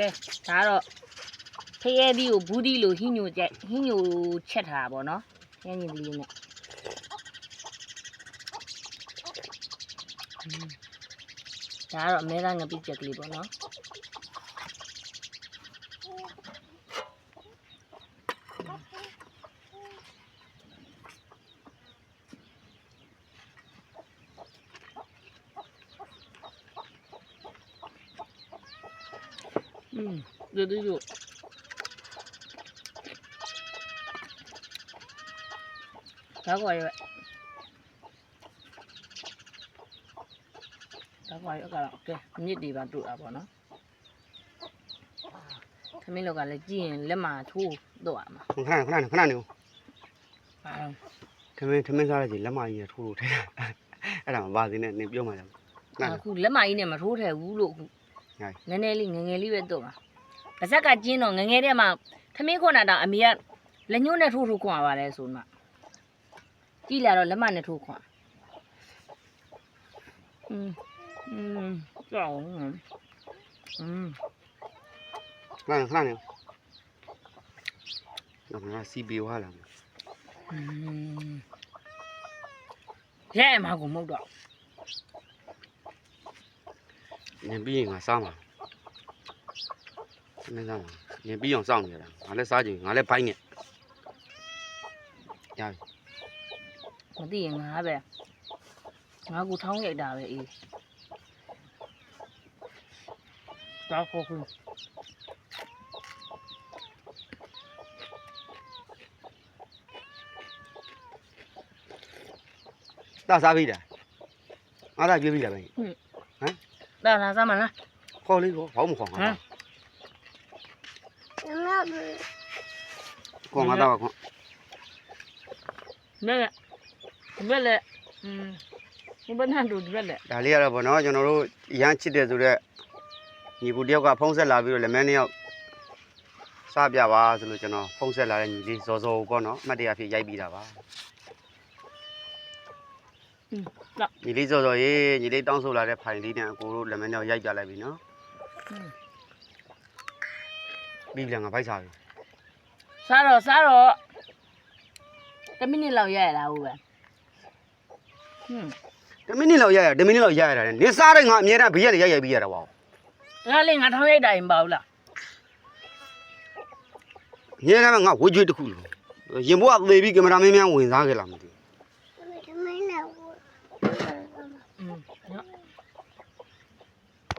ကဲဒါကတော့ဖရဲသီးကိုဘူးသီးလိုဟင်းညိုကြိုက်ဟင်းညိုချက်ထားတာပေါ့နော်ရင်းရင်သီးလေးနဲ့อืมဒါကတော့အမဲသားငပိချက်ကလေးပေါ့နော် อืมဒီဒီလိုဒါကွာရွယ်ဒါကွာရွယ်ကတော့ကဲမြစ်တွေပါတို့တာပေါ့နော်သမီးလောက်ကလည်းကြည့်ရင်လက်မှာထိုးတော့ရမှာခဏခဏခဏနေဦးအာထမင်းထမင်းစားရစီလက်မကြီးရထိုးလို့ထဲအဲ့ဒါမပါသေးနဲ့ နေပြောမှကြောက်ခဏ အခုလက်မကြီးနဲ့မထိုးထည့်ဘူးလို့အခု ဟိုင် နည်းနည်းလေးငယ်ငယ်လေးပဲတော့မှာပါဇက်ကကျင်းတော့ငယ်ငယ်တည်းမှာသမီးခွန်တာတော့အမေကလက်ညှိုးနဲ့ထိုးထိုးခွန်ပါလေဆိုမှကြည့်လာတော့လက်မနဲ့ထိုးခွန်อืมอืมကြောက်อืม ခဏခဏနေတော့ငါစီပီဝါလာ อืมရဲမှာကိုမဟုတ်တော့ ညင်ပြီးရင်ငါစားမှာထမင်းစားမှာညင်ပြီးအောင်စောင့်နေရတာငါလည်းစားကြည့်ငါလည်းဘိုင်းနေရပြီမသိရင်ငါပဲငါကိုထောင်းရိုက်တာပဲအေးတော့ခေါ်ခုတာစားပြီလားငါသာပြေးပြီလားပဲ ဒါလာစမ်းမလားခေါ်လေးခေါ်ဘာမှမခေါ်ငါဟမ်ခေါ်ငါတော့ခေါ်နဲ့ဒီဘက်လက်อืมဒီဘက်နဲ့တို့ဒီဘက်လက်ဒါလေးရတော့ဗောနော်ကျွန်တော်တို့ရမ်းချစ်တယ်ဆိုတော့ညီကူတယောက်ကဖုံးဆက်လာပြီးတော့လက်မဲနှစ်ယောက်စားပြပါဆိုလို့ကျွန်တော်ဖုံးဆက်လာတဲ့ညီလေးဇော်ဇော်ကိုပေါ့နော်အမှတ်တရဖြစ်ရိုက်ပြီးတာပါ နော်ညီလေးစောစောရေးညီလေးတောင်းဆိုလာတဲ့ဖိုင်လေးနဲ့အကိုတို့လက်မနဲ့ရိုက်ပြလိုက်ပြီနော်ပြီးပြန်ငါဖိုက်စားပြီစားတော့စားတော့တမိနစ်လောက်ရရတာဟုတ်ပဲဟွန်းတမိနစ်လောက်ရရတမိနစ်လောက်ရရတာနေစားတဲ့ငါအများအားဘေးကနေရိုက်ရိုက်ပြီးရတာပါငါလေးငါထောင်းရိုက်တာရင်ပါဘူးလားညနေကငါဝေးကြွေးတစ်ခုလို့ရင်ဘွားသေပြီးကင်မရာမင်းများဝင်စားခဲ့လာမသိဘူး